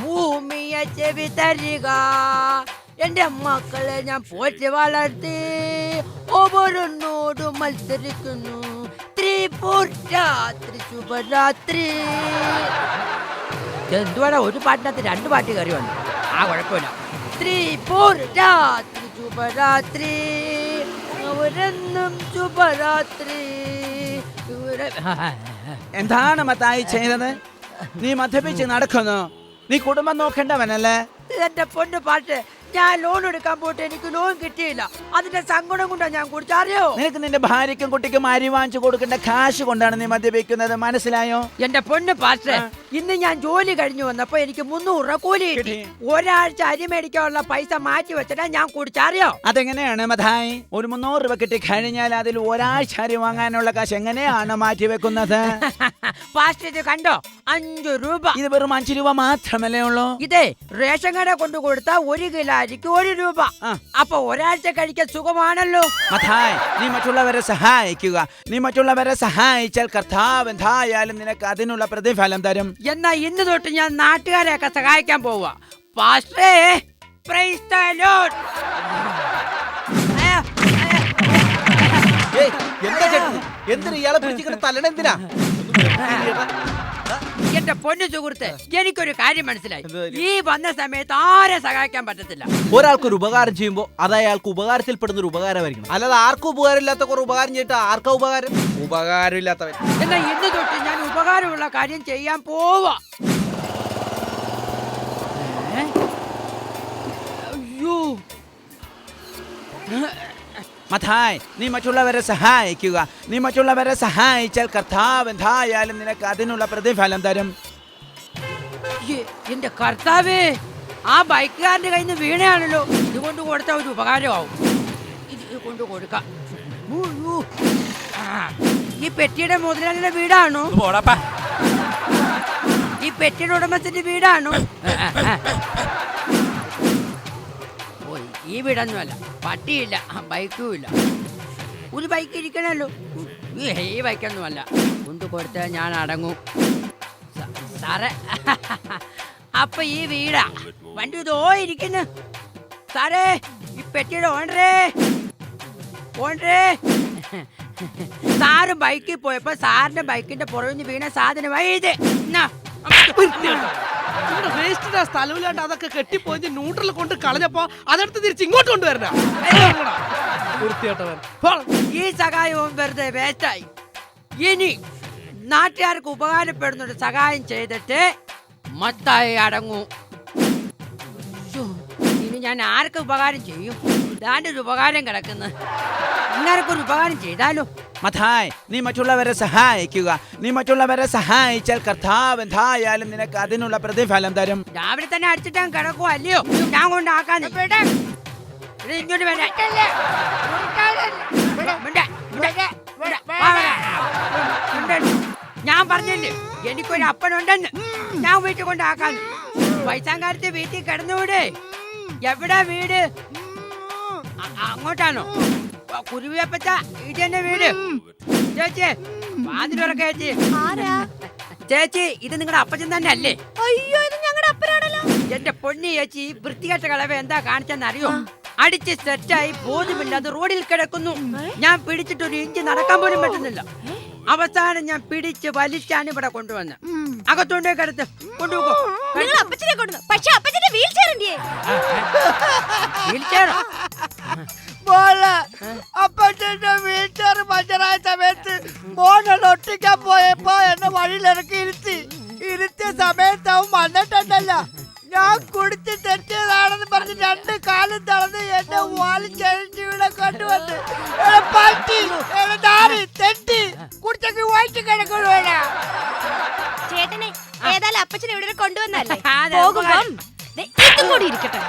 ഭൂമിയെ തരിക. എന്റെ മക്കളെ ഞാൻ പോറ്റി വളർത്തി ഓരോന്നോട് മത്സരിക്കുന്നു. ത്രിപുരാത്രി ശുഭരാത്രി എന്തുവാടാ ഒരു പാട്ടിനകത്ത് രണ്ട് പാട്ട് കയറി വന്നു. ആ കുഴപ്പമില്ല. ത്രിപുരാത്രി ശുഭരാത്രി അവരെന്നും ശുഭരാത്രി. എന്താണ് മത്തായി ചെയ്തത്? നീ മദ്യപിച്ച് നടക്കുന്നു. നീ കുടുംബം നോക്കേണ്ടവനല്ലേ? എന്റെ പൊന്നു പാട്ട്. ഞാൻ ലോൺ എടുക്കാൻ പോയിട്ട് എനിക്ക് ലോൺ കിട്ടിയില്ല. അതിന്റെ സങ്കടം കൊണ്ടാണ് ഞാൻ കുടിച്ചറിയോ നിനക്ക് നിന്റെ ഭാര്യയ്ക്കും കുട്ടിക്കും അരി വാങ്ങിച്ചു കൊടുക്കേണ്ട കാശ് കൊണ്ടാണ് നീ മദ്യപിക്കുന്നത്. മനസ്സിലായോ? എന്റെ പൊന്ന് പാട്ട് ഇന്ന് ഞാൻ ജോലി കഴിഞ്ഞു വന്നപ്പോ എനിക്ക് മുന്നൂറ് രൂപ കൂലി കിട്ടി. ഒരാഴ്ച അരി മേടിക്കാനുള്ള പൈസ മാറ്റി വെച്ചിട്ടാ ഞാൻ കുടിച്ചറിയോ അതെങ്ങനെയാണ് മധായി ഒരു മുന്നൂറ് രൂപ കിട്ടി കഴിഞ്ഞാൽ അതിൽ ഒരാഴ്ച അരി വാങ്ങാനുള്ള കാശ് എങ്ങനെയാണ് മാറ്റി വെക്കുന്നത്? ഇത് കണ്ടോ? അഞ്ചു രൂപ. ഇത് വെറും അഞ്ചു രൂപ മാത്രമല്ലേ ഉള്ളൂ? ഇതേ റേഷൻ കട കൊണ്ടു കൊടുത്ത ഒരു കിലോ അരിക്ക് ഒരു രൂപ. അപ്പൊ ഒരാഴ്ച കഴിക്കാൻ സുഖമാണല്ലോ മഥായ് നീ മറ്റുള്ളവരെ സഹായിക്കുക നീ മറ്റുള്ളവരെ സഹായിച്ചാൽ കർത്താവ് എന്തായാലും നിനക്ക് അതിനുള്ള പ്രതിഫലം തരും എന്നാ ഇന്ന് തൊട്ട് ഞാൻ നാട്ടുകാരെയൊക്കെ സഹായിക്കാൻ പോവുക പാസ്റ്റേ പ്രൈസ് ദ ലോർഡ്. എന്താ ചേട്ടൻ എന്തിനാ ഇയാളെ പിടിച്ചിട്ട് തല്ലണെന്തിനാ എന്റെ പൊന്നു സുഹൃത്ത് എനിക്കൊരു കാര്യം മനസ്സിലായി. ഈ വന്ന സമയത്ത് ആരെ സഹായിക്കാൻ പറ്റത്തില്ല? ഒരാൾക്ക് ഒരു ഉപകാരം ചെയ്യുമ്പോൾ അത് അയാൾക്ക് ഉപകാരത്തിൽപ്പെടുന്ന ഒരു ഉപകാരമായിരിക്കും അല്ലാതെ ആർക്കും ഉപകാരമില്ലാത്ത കുറെ ഉപകാരം ചെയ്തിട്ട് ആർക്കാ ഉപകാരം? ഉപകാരമില്ലാത്തവൻ. എന്നാ ഇന്ന് തൊട്ട് ഞാൻ ഉപകാരമുള്ള കാര്യം ചെയ്യാൻ പോവാ? അയ്യോ. മഥായ് നീ മറ്റുള്ളവരെ സഹായിക്കുക. നീ മറ്റുള്ളവരെ സഹായിച്ചാൽ കർത്താവ് എന്തായാലും നിനക്ക് അതിനുള്ള പ്രതിഫലം തരും. എന്റെ കർത്താവേ ആ ബൈക്കുകാരന്റെ കയ്യിൽ നിന്ന് വീണയാണല്ലോ. ഇതുകൊണ്ട് കൊടുത്ത ഒരു ഉപകാരമാവും. ഇത് കൊണ്ട് കൊടുക്കാം. ഈ പെട്ടിയുടെ മുതലാളിയുടെ വീടാണോ? ഈ പെട്ടിയുടെ ഉടമസ്ഥന്റെ വീടാണോ? ഈ വീടൊന്നുമല്ല. പട്ടിയില്ല ബൈക്കുമില്ല. ഒരു ബൈക്ക് ഇരിക്കണല്ലോ. ഈ ബൈക്കൊന്നുമല്ല. കൊണ്ട് കൊടുത്താൽ ഞാൻ അടങ്ങും. സാറേ അപ്പൊ ഈ വീടാ. വണ്ടി ഇതോ ഇരിക്കുന്നു. സാറേ ഈ പെട്ടിയുടെ ഓണറേ. ഓണറേ. സാറ് ബൈക്കിൽ പോയപ്പോ സാറിന്റെ ബൈക്കിന്റെ പുറകിന് വീണ ഇത്. എന്നാ. ഇവിടെ വേസ്റ്റിന്റെ സ്ഥലമില്ലാണ്ട് അതൊക്കെ കെട്ടിപ്പോയി ന്യൂട്രൽ കൊണ്ട് കളഞ്ഞപ്പോ അതെടുത്ത് തിരിച്ച് ഇങ്ങോട്ട് കൊണ്ടുവരണ? വൃത്തിയായിട്ടവൻ ഈ സഹായവും വെറുതെ വേസ്റ്റായി ഇനി നാട്ടുകാർക്ക് ഉപകാരപ്പെടുന്ന ഒരു സഹായം ചെയ്തിട്ട് മത്തായി അടങ്ങൂ. ഇനി ഞാൻ ആർക്ക് ഉപകാരം ചെയ്യും? ഇതാണ്ട് ഒരു ഉപകാരം കിടക്കുന്നത് ഇങ്ങനൊക്കെ ഒരു ഉപകാരം ചെയ്താലോ? മഥായ് നീ മറ്റുള്ളവരെ സഹായിക്കുക. നീ മറ്റുള്ളവരെ സഹായിച്ചാൽ കർത്താവ് എന്തായാലും നിനക്ക് അതിനുള്ള പ്രതിഫലം തരും. രാവിലെ തന്നെ അടിച്ചിട്ടാൻ കിടക്കുവോ അല്ലയോ? ഞാൻ കൊണ്ടാക്കാൻ ഇങ്ങോട്ട് ഞാൻ പറഞ്ഞില്ലേ എനിക്കൊരു അപ്പനുണ്ടെന്ന്. ഞാൻ വീട്ടിൽ കൊണ്ടാക്കാൻ പൈസാങ്കാലത്ത് വീട്ടിൽ കിടന്നുകൂടെ. എവിടെ വീട്? അങ്ങോട്ടാണോ? കുരുവിയപ്പച്ച ഇതെന്നെ തന്നെ വീട് ചേച്ചി വാതിലുറക്ക ചേച്ചി ആരാ? ചേച്ചി ഇത് നിങ്ങളുടെ അപ്പച്ചൻ തന്നെ അല്ലേ അയ്യോ ഇത് ഞങ്ങളുടെ അപ്പനാണല്ലോ. എന്റെ പൊന്നി ചേച്ചി വൃത്തികെട്ട കളവ് എന്താ കാണിച്ചെന്ന് അറിയോ അടിച്ച് സെറ്റായി ബോധ്യമില്ലാതെ റോഡിൽ കിടക്കുന്നു. ഞാൻ പിടിച്ചിട്ട് ഒരു ഇഞ്ച് നടക്കാൻ പോലും പറ്റുന്നില്ല. അവസാനം ഞാൻ പിടിച്ച് വലിച്ചാണ് ഇവിടെ കൊണ്ടുവന്ന്. അകത്തോണ്ടേ കിടത്ത് കൊണ്ടുപോകോ പക്ഷെ അപ്പച്ചന്റെ വീൽ ചെയർ വീൽ വീൽചെയറോ? മോൾ അപ്പച്ചന്റെ വീട്ടുകാർ പഞ്ചറായ സമയത്ത് മോനെ ഒട്ടിക്കാൻ പോയപ്പോ എന്നെ വഴിയിലിറക്കി ഇരുത്തി. ഇരുത്തിയ സമയത്ത് അവൻ വന്നിട്ടുണ്ടല്ല. ഞാൻ കുടിച്ച് തെറ്റിയതാണെന്ന് പറഞ്ഞ് രണ്ട് കാലും തളർന്ന് എന്റെ വാൽ ചെഴിഞ്ഞ് ഇവിടെ കൊണ്ടുവന്ന്. എടാ നാറി തെറ്റി കുടിച്ചൊക്കെ വായിച്ചു കിടക്കണോടാ ചേട്ടനെ ഏതായാലും അപ്പച്ചനെ ഇവിടെ കൊണ്ടുവന്നല്ലേ പോകുമ്പം ഇതും കൂടി ഇരിക്കട്ടെ.